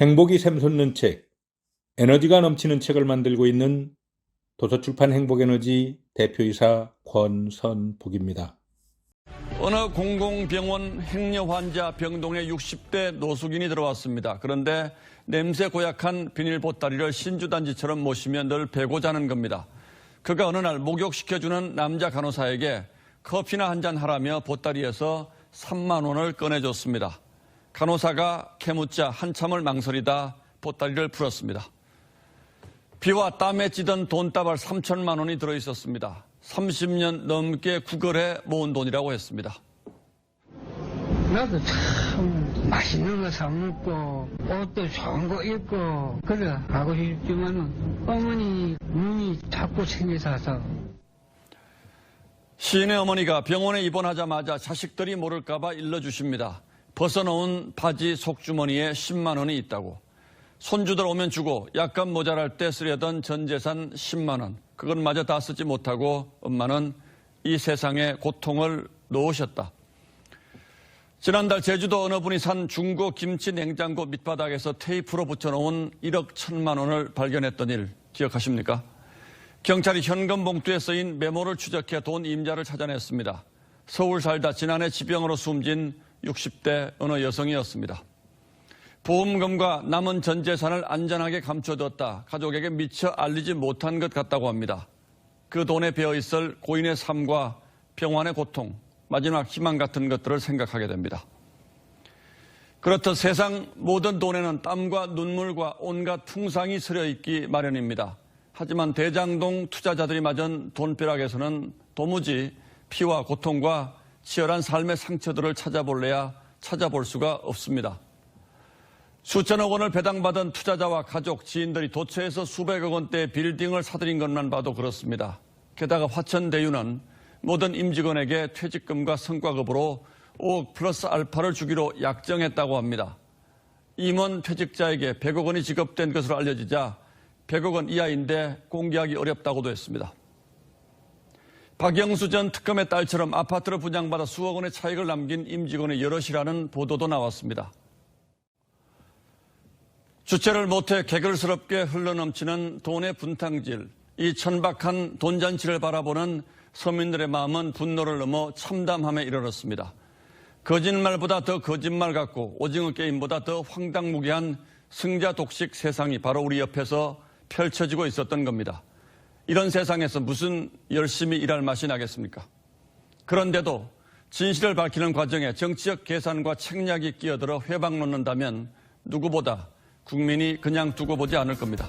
행복이 샘솟는 책, 에너지가 넘치는 책을 만들고 있는 도서출판 행복에너지 대표이사 권선복입니다. 어느 공공병원 행여 환자 병동에 60대 노숙인이 들어왔습니다. 그런데 냄새 고약한 비닐 보따리를 신주단지처럼 모시며 늘 베고 자는 겁니다. 그가 어느 날 목욕시켜주는 남자 간호사에게 커피나 한 잔 하라며 보따리에서 3만 원을 꺼내줬습니다. 간호사가 캐묻자 한참을 망설이다 보따리를 풀었습니다. 비와 땀에 찌던 돈다발 3천만 원이 들어있었습니다. 30년 넘게 구걸해 모은 돈이라고 했습니다. 나도 참 맛있는 거 사 먹고 옷도 좋은 거 입고 그래 하고 싶지만은 어머니 눈이 자꾸 생겨서 시인의 어머니가 병원에 입원하자마자 자식들이 모를까봐 일러주십니다. 벗어놓은 바지 속주머니에 10만 원이 있다고. 손주들 오면 주고 약간 모자랄 때 쓰려던 전 재산 10만 원. 그것마저 다 쓰지 못하고 엄마는 이 세상에 고통을 놓으셨다. 지난달 제주도 어느 분이 산 중고 김치 냉장고 밑바닥에서 테이프로 붙여놓은 1억 1천만 원을 발견했던 일 기억하십니까? 경찰이 현금 봉투에 쓰인 메모를 추적해 돈 임자를 찾아냈습니다. 서울 살다 지난해 지병으로 숨진 60대 어느 여성이었습니다. 보험금과 남은 전 재산을 안전하게 감춰뒀다 가족에게 미처 알리지 못한 것 같다고 합니다. 그 돈에 배어 있을 고인의 삶과 평안의 고통, 마지막 희망 같은 것들을 생각하게 됩니다. 그렇듯 세상 모든 돈에는 땀과 눈물과 온갖 풍상이 스려 있기 마련입니다. 하지만 대장동 투자자들이 맞은 돈벼락에서는 도무지 피와 고통과 치열한 삶의 상처들을 찾아볼래야 찾아볼 수가 없습니다. 수천억 원을 배당받은 투자자와 가족, 지인들이 도처에서 수백억 원대 빌딩을 사들인 것만 봐도 그렇습니다. 게다가 화천대유는 모든 임직원에게 퇴직금과 성과급으로 5억 플러스 알파를 주기로 약정했다고 합니다. 임원 퇴직자에게 100억 원이 지급된 것으로 알려지자 100억 원 이하인데 공개하기 어렵다고도 했습니다. 박영수 전 특검의 딸처럼 아파트를 분양받아 수억 원의 차익을 남긴 임직원의 여럿이라는 보도도 나왔습니다. 주체를 못해 개걸스럽게 흘러넘치는 돈의 분탕질, 이 천박한 돈잔치를 바라보는 서민들의 마음은 분노를 넘어 참담함에 이르렀습니다. 거짓말보다 더 거짓말 같고 오징어 게임보다 더 황당무계한 승자 독식 세상이 바로 우리 옆에서 펼쳐지고 있었던 겁니다. 이런 세상에서 무슨 열심히 일할 맛이 나겠습니까? 그런데도 진실을 밝히는 과정에 정치적 계산과 책략이 끼어들어 회방 놓는다면 누구보다 국민이 그냥 두고 보지 않을 겁니다.